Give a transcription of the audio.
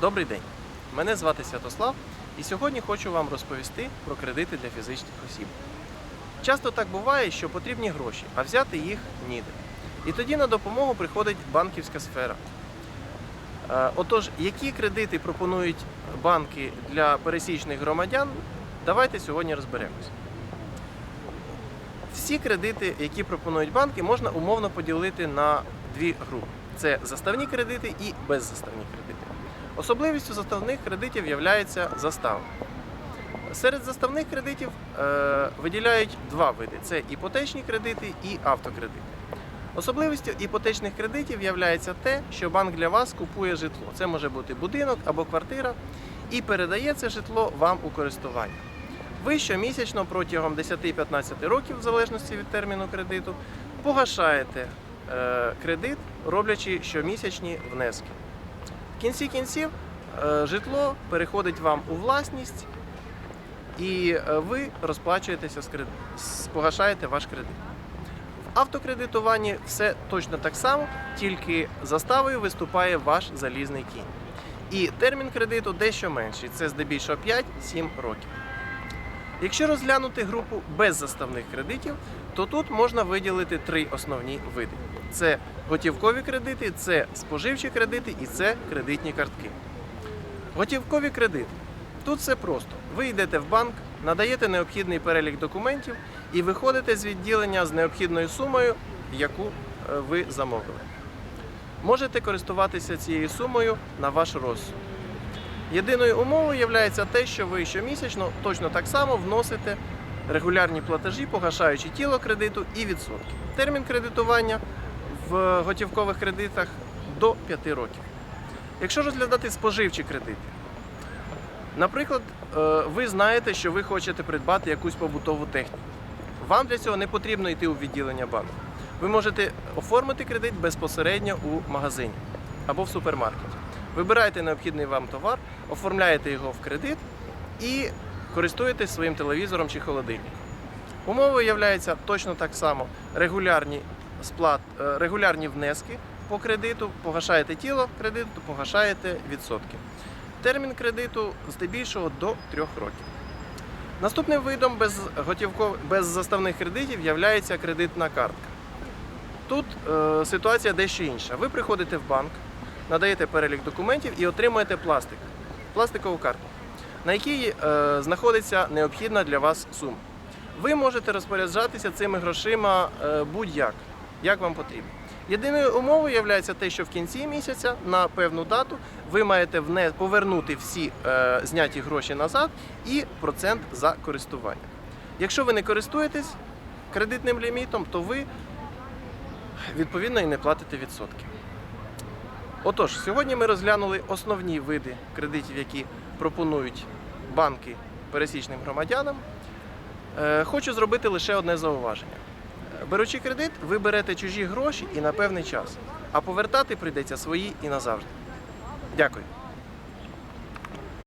Добрий день! Мене звати Святослав, і сьогодні хочу вам розповісти про кредити для фізичних осіб. Часто так буває, що потрібні гроші, а взяти їх ніде. І тоді на допомогу приходить банківська сфера. Е, Отож, які кредити пропонують банки для пересічних громадян, давайте сьогодні розберемось. Всі кредити, які пропонують банки, можна умовно поділити на дві групи: це заставні кредити і беззаставні кредити. Особливістю заставних кредитів є застава. Серед заставних кредитів е, виділяють два види: це іпотечні кредити і автокредити. Особливістю іпотечних кредитів є те, що банк для вас купує житло. Це може бути будинок або квартира, і передає це житло вам у користування. Ви щомісячно протягом 10-15 років, в залежності від терміну кредиту, погашаєте е, кредит, роблячи щомісячні внески. В кінці кінців е, житло переходить вам у власність, і е, ви розплачуєтеся з кредит, з- погашаєте ваш кредит. В автокредитуванні все точно так само, тільки заставою виступає ваш залізний кінь. І термін кредиту дещо менший, це здебільшого 5-7 років. Якщо розглянути групу беззаставних кредитів, то тут можна виділити три основні види: це готівкові кредити, це споживчі кредити і це кредитні картки. Готівкові кредити. Тут все просто. Ви йдете в банк, надаєте необхідний перелік документів і виходите з відділення з необхідною сумою, яку е, ви замовили. Можете користуватися цією сумою на ваш розсуд. Єдиною умовою є те, що ви щомісячно точно так само вносите регулярні платежі, погашаючи тіло кредиту і відсотки. Термін кредитування в готівкових кредитах до 5 років. Якщо розглядати споживчі кредити, наприклад, е, ви знаєте, що ви хочете придбати якусь побутову техніку. Вам для цього не потрібно йти у відділення банку. Ви можете оформити кредит безпосередньо у магазині або в супермаркеті. Вибираєте необхідний вам товар, оформляєте його в кредит і користуєтесь своїм телевізором чи холодильником. Умовою являється точно так само регулярні сплат, е, регулярні внески по кредиту, погашаєте тіло кредиту, погашаєте відсотки. Термін кредиту здебільшого до 3 років. Наступним видом без готівков... без заставних кредитів є кредитна картка. Тут е, ситуація дещо інша. Ви приходите в банк, надаєте перелік документів і отримуєте пластик, пластикову картку, на якій е, знаходиться необхідна для вас сума. Ви можете розпоряджатися цими грошима е, будь-як, як вам потрібно. Єдиною умовою є те, що в кінці місяця на певну дату ви маєте вне... повернути всі е, зняті гроші назад і процент за користування. Якщо ви не користуєтесь кредитним лімітом, то ви відповідно і не платите відсотки. Отож, сьогодні ми розглянули основні види кредитів, які пропонують банки пересічним громадянам. Е, Хочу зробити лише одне зауваження. Беручи кредит, ви берете чужі гроші і на певний час, а повертати прийдеться свої і назавжди. Дякую.